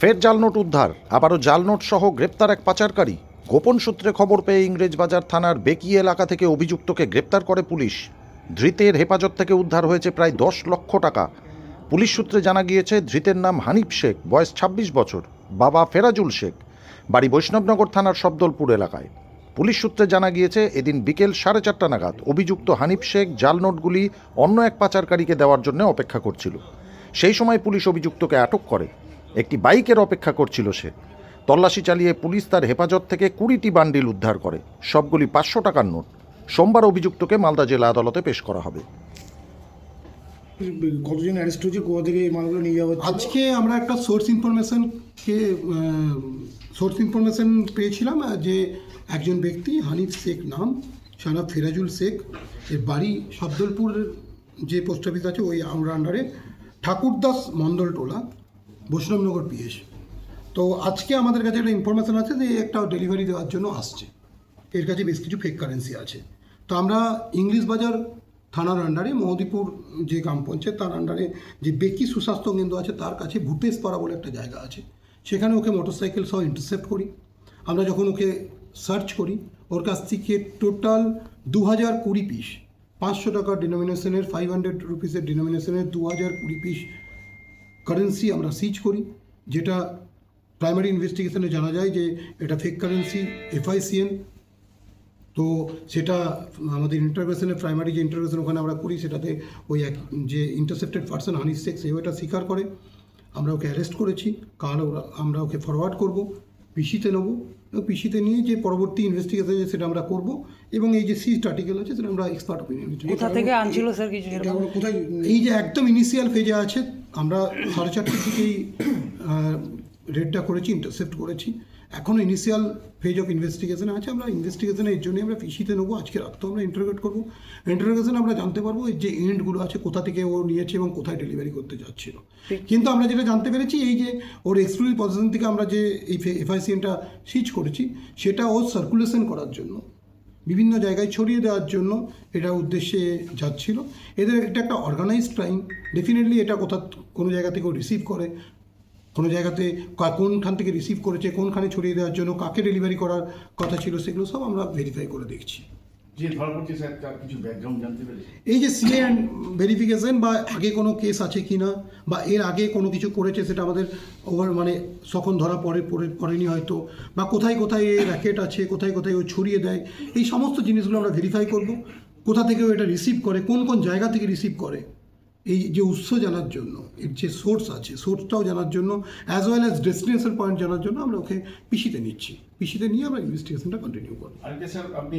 ফের জাল নোট উদ্ধার। আবারও জাল নোট সহ গ্রেপ্তার এক পাচারকারী। গোপন সূত্রে খবর পেয়ে ইংরেজবাজার থানার বেকি এলাকা থেকে অভিযুক্তকে গ্রেপ্তার করে পুলিশ। ধৃতের হেফাজত থেকে উদ্ধার হয়েছে প্রায় দশ লক্ষ টাকা। পুলিশ সূত্রে জানা গিয়েছে, ধৃতের নাম হানিফ শেখ, বয়স ২৬ বছর, বাবা ফেরাজুল শেখ, বাড়ি বৈষ্ণবনগর থানার শব্দলপুর এলাকায়। পুলিশ সূত্রে জানা গিয়েছে, এদিন বিকেল সাড়ে চারটা নাগাদ অভিযুক্ত হানিফ শেখ জাল নোটগুলি অন্য এক পাচারকারীকে দেওয়ার জন্য অপেক্ষা করছিল। সেই সময় পুলিশ অভিযুক্তকে আটক করে। একটি বাইকের অপেক্ষা করছিল সে। তল্লাশি চালিয়ে পুলিশ তার হেফাজত থেকে কুড়িটি বান্ডিল উদ্ধার করে। সবগুলি পাঁচশো টাকার নোট। সোমবার অভিযুক্তকে মালদা জেলা আদালতে পেশ করা হবে। কতজন অ্যারেস্ট হয়েছে? কোথা থেকে এই মালগুলো নিয়ে যাওয়া আজকে আমরা একটা সোর্স ইনফরমেশনকে সোর্স ইনফরমেশন পেয়েছিলাম যে একজন ব্যক্তি হানিফ শেখ নাম সানা ফিরাজুল শেখ এর বাড়ি শব্দলপুর যে পোস্ট অফিস আছে ওই আমরা আন্ডারে ঠাকুরদাস মণ্ডল টোলা। বৈষ্ণবনগর পিএস। তো আজকে আমাদের কাছে একটা ইনফরমেশন আছে যে একটা ডেলিভারি দেওয়ার জন্য আসছে। এর কাছে বেশ কিছু ফেক কারেন্সি আছে। তো আমরা ইংলিশ বাজার থানার আন্ডারে মহদীপুর যে গ্রাম পঞ্চায়েত তার আন্ডারে যে বেকি সুস্বাস্থ্য কেন্দ্র আছে, তার কাছে ভূতেশ পাড়া বলে একটা জায়গা আছে। সেখানে ওকে মোটরসাইকেল সহ ইন্টারসেপ্ট করি। আমরা যখন ওকে সার্চ করি, ওর কাছ থেকে টোটাল দু হাজার কুড়ি পিস পাঁচশো টাকার ডিনোমিনেশনের ফাইভ হান্ড্রেড রুপিসের ডিনোমিনেশনের দু হাজার কুড়ি পিস কারেন্সি আমরা সিজ করি যেটা প্রাইমারি ইনভেস্টিগেশনে জানা যায় যে এটা ফেক কারেন্সি এফআইসিএন তো সেটা আমাদের ইন্টারভেশনের প্রাইমারি যে ইন্টারভেশন ওখানে আমরা করি সেটাতে ওই এক যে ইন্টারসেপ্টেড পার্সন হানিস শেখ সেও এটা স্বীকার করে। আমরা ওকে অ্যারেস্ট করেছি কাল ওরা- আমরা ওকে ফরওয়ার্ড করব পিসিতে নেব। পিসিতে নিয়ে যে পরবর্তী ইনভেস্টিগেশন সেটা আমরা করব এবং এই যে সিস্ট আর্টিকেল আছে সেটা আমরা এক্সপার্ট ওপিনিয়ন কোথা থেকে আনছিল স্যার কিছু এটা সেরকম। আমরা কোথায় এই যে একদম ইনিশিয়াল ফেজে আছে আমরা সাড়ে চারটের দিকেই রেডটা করেছি ইন্টারসেপ্ট করেছি। এখনও ইনিশিয়াল ফেজ অফ ইনভেস্টিগেশন আছে, আমরা ইনভেস্টিগেশনে এর জন্যই আমরা পিসিতে নেব, আজকে রাতও আমরা ইন্টারোগেট করব। ইন্টারোগেশনে আমরা জানতে পারব এর যে এন্ডগুলো আছে, কোথা থেকে ও নিয়েছে এবং কোথায় ডেলিভারি করতে যাচ্ছিল। কিন্তু আমরা যেটা জানতে পেরেছি, এই যে ওর এক্সক্লুসিভ পজিশন থেকে আমরা যে এই এফআইসিএনটা সিজ করেছি, সেটা ও সার্কুলেশন করার জন্য। বিভিন্ন জায়গায় ছড়িয়ে দেওয়ার জন্য এটা উদ্দেশ্যে যাচ্ছিল। এদের এটা একটা অর্গানাইজড ক্রাইম ডেফিনেটলি এটা কোথা, কোনো জায়গা থেকেও রিসিভ করে, কোনো জায়গাতে কোনখান থেকে রিসিভ করেছে, কোনখানে ছড়িয়ে দেওয়ার জন্য, কাকে ডেলিভারি করার কথা ছিল, সেগুলো সব আমরা ভেরিফাই করে দেখছি। যে ধরা পড়ছে স্যার তার কিছু ব্যাকগ্রাউন্ড জানতে পেরেছি। এই যে সিএ ভেরিফিকেশন বা আগে কোনো কেস আছে কি না বা এর আগে কোনো কিছু করেছে সেটা আমাদের ওভার মানে তখন ধরা পড়ে পড়ে পড়েনি হয়তো বা কোথায় কোথায় এ র্যাকেট আছে কোথায় কোথায় ও ছড়িয়ে দেয় এই সমস্ত জিনিসগুলো আমরা ভেরিফাই করব। কোথা থেকে ও এটা রিসিভ করে কোন কোন জায়গা থেকে রিসিভ করে এই যে উৎস জানার জন্য এর যে সোর্স আছে সোর্সটাও জানার জন্য as well as destination point জানার জন্য আমরা ওকে পিসিতে নিচ্ছি। পিসিতে নিয়ে আমরা ইনভেস্টিগেশনটা কন্টিনিউ করব। স্যার আপনি